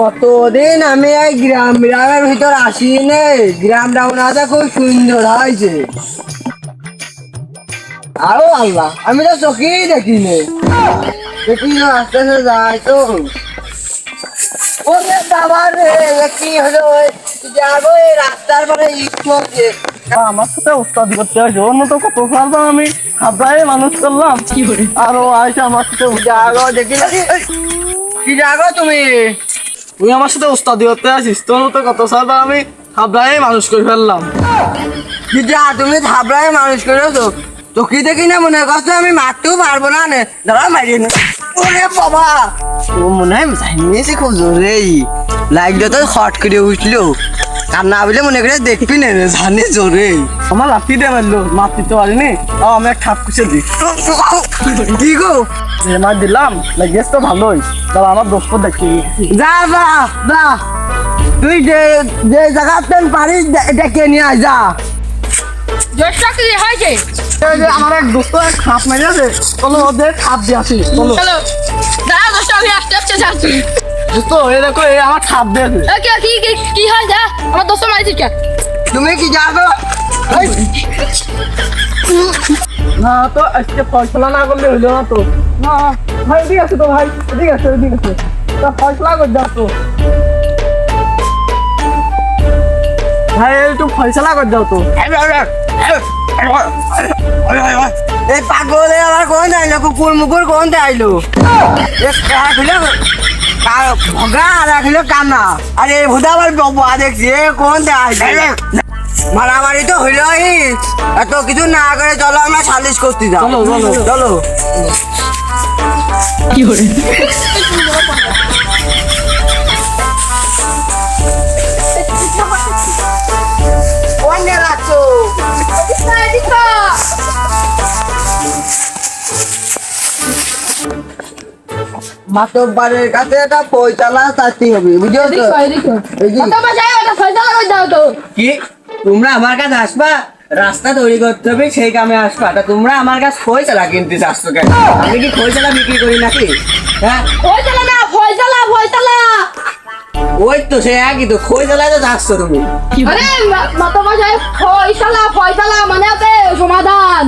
কতদিন আমি এই গ্রাম গ্রামের ভিতর আসি নে গ্রাম ডাউনাটা খুব সুন্দর হয়েছে। আরও আল্লাহ আমি তো চোখেই দেখি নে দেখি আস্তে আস্তে যায় তো। ওরে বাবা রে কি হলো? যাব এই রাস্তার পরে ইট আমার সাথে উস্তাদ করতে আসে অন্য তো কত সাল আমি হাবড়ায় মানুষ করলাম। আর ও আইসা আমার সাথে দেখি কি তুমি? তুই আমার সাথে উস্তাদি করতে আসিস তোর তো কত সাল আমি হাবড়ায় মানুষ করে ফেললাম। যা, তুমি হাবড়ায় মানুষ করেছ। তো দেখি না মনে করছ আমি মারতেও পারব না নে। দাঁড়া মারিয়ে নে। ওরে বাবা। ও মনে হয় জানিয়েছি খুব জোরেই লাইটটা তো হট করে উঠল। আর না বলে মনে করে দেখবি না জানি জোরেই আমার লাঠি দিয়ে মারলো মারতে পারিনি। তাও আমি এক খাপ কুচে দিই। কি গো? যে মার দিলাম লাগিয়েছ তো ভালোই। তাহলে আমার দোস্ত দেখি। যা যা যা। তুই যে যে জায়গাতে পারিস দে- ডেকে নিয়ে আয় যা। জোরটা কি হয়েছে? আমার এক দোস্ত এক খাপ মেরেছে। চলো ওদের খাপ দিয়ে আসি চলো চলো। দাঁড়া দোষটা আমি আসতে আসতে যাচ্ছি। দোস্ত দেখো আমার খাপ দিয়েছে। কি কি কি কি হয় যা? আমার দোস্ত মারিছিস কে? তুমি কি যাব? না তো, আজকে ভাই ঠিক আছে তো ভাই ঠিক আছে ঠিক আছে তা ফয়সলা করে দাও তো? ভাই, একটু পাগলে, আবার কোন আইলো কুকুর মুকুর কোন আইলো? ভগা রাখিল কানা আরে, এই ভুদা আবার বাবা দেখছি, এ কোন আইলো? মারামারি তো হইল এত কিছু না করে চলো আমরা সালিশ করতে যাও। চলো, চলো। চলো। কোন রাখছো মাতব্বারের কাছে একটা পয়সালা চাচ্ছি হবে বুঝছ? তো। কি? তোমরা আমার কাছে আসবা, রাস্তা তৈরি করতে হবে, সেই কামে আসবা। তা তোমরা আমার কাছে খৈচালা কিনতে চাচ্ছ কেন? আমি কি খৈচালা বিক্রি করি নাকি? হ্যাঁ? ফয়সালা না, ফয়সালা ফয়সালা। ওই তো সে একই তো খৈচালায় তো যাচ্ছ তুমি। আরে মাতা বাজায় ফয়সালা ফয়সালা মানে আছে সমাধান।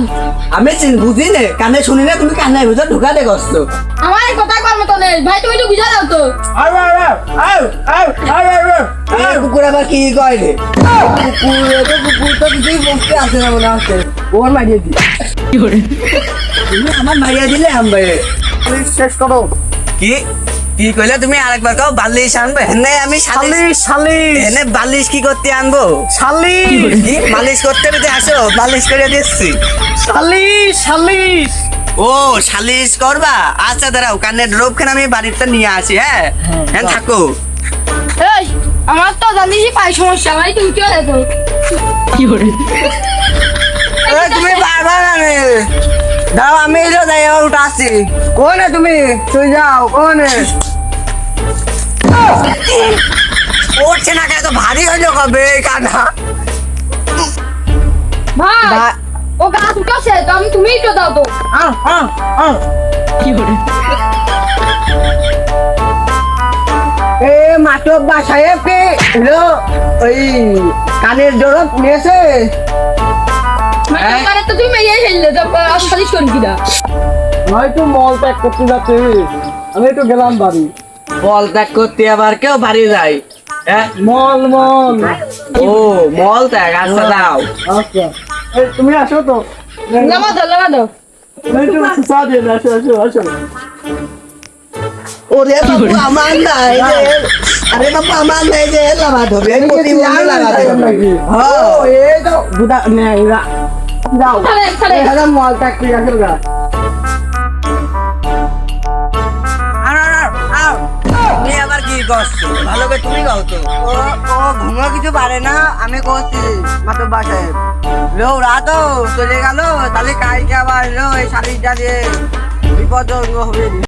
আমি চিন- বুঝি নে কানে শুনি না তুমি কানে ভিতর ঢুকাতে গস্ত আমার কথা কর মতো নেই ভাই তুমি একটু বুঝা দাও তো। কুকুর আবার কি কয় রে কুকুর তো কুকুর তো কিছুই বসতে আসে না মনে হচ্ছে। ওর মারিয়ে দি। তুমি আমার মারিয়ে দিলে আমি প্লিজ শেষ করো। কি? কি কইলে তুমি আরেকবার কাও? বালিশ আনবে? হেনে আমি শালি সালিশ শালি এনে বালিশ কি করতে আনব? শালি কি? মালিশ করতে হবে আসো বালিশ করে দিচ্ছি। শালি শালিশ ও সালিশ করবা? আচ্ছা দাঁড়াও কানের রোবখানে আমি বাড়িতে নিয়ে আসি হ্যাঁ? হ্যাঁ থাকো। এই আমার তো জানিসই পাই সমস্যা ভাই তুমি কি হলে তো? এ, তুমি দাঁড়াও আমি এলো যাই এবার উঠে আসছি। কোনে তুমি? তুই যাও কোনে? উঠছে না কেন? তো ভারী হইল কবে কানা ভাই ও গাছ উঠেছে তো আমি তুমিই তো দাও তো। আহ, আহ, আহ। এ মাটক বা সাহেব কে হলো ওই কানের জোরত নিয়েছে। তো তুমি মেয়ে ফেললে তো করি? কিনা হয়তো মল ত্যাগ করতে যাচ্ছে আমি একটু গেলাম বাড়ি। বল ত্যাগ করতে আবার কেউ বাড়ি যায়? হ্যাঁ? মল মল ও মল ত্যাগ আচ্ছা দাও। আচ্ছা। তুমি আসো তো। লাগা দাও লাগা দাও। ওরে বাবু আমার নাই রে আরে বাবু আমার নাই রে লাভা ধরে লাগা দেবো হ্যাঁ। এই তো গুদা নে এরা যাও। এখানে মল গা তুমি আবার কি করছ? ভালো করে তুমি গাও তো। ও ও ঘুমো কিছু পারে না আমি করছি মাত্র বাসায় লো রাত চলে গেল তাহলে কালকে আবার লো এই শাড়িটা দিয়ে বিপদ হবে।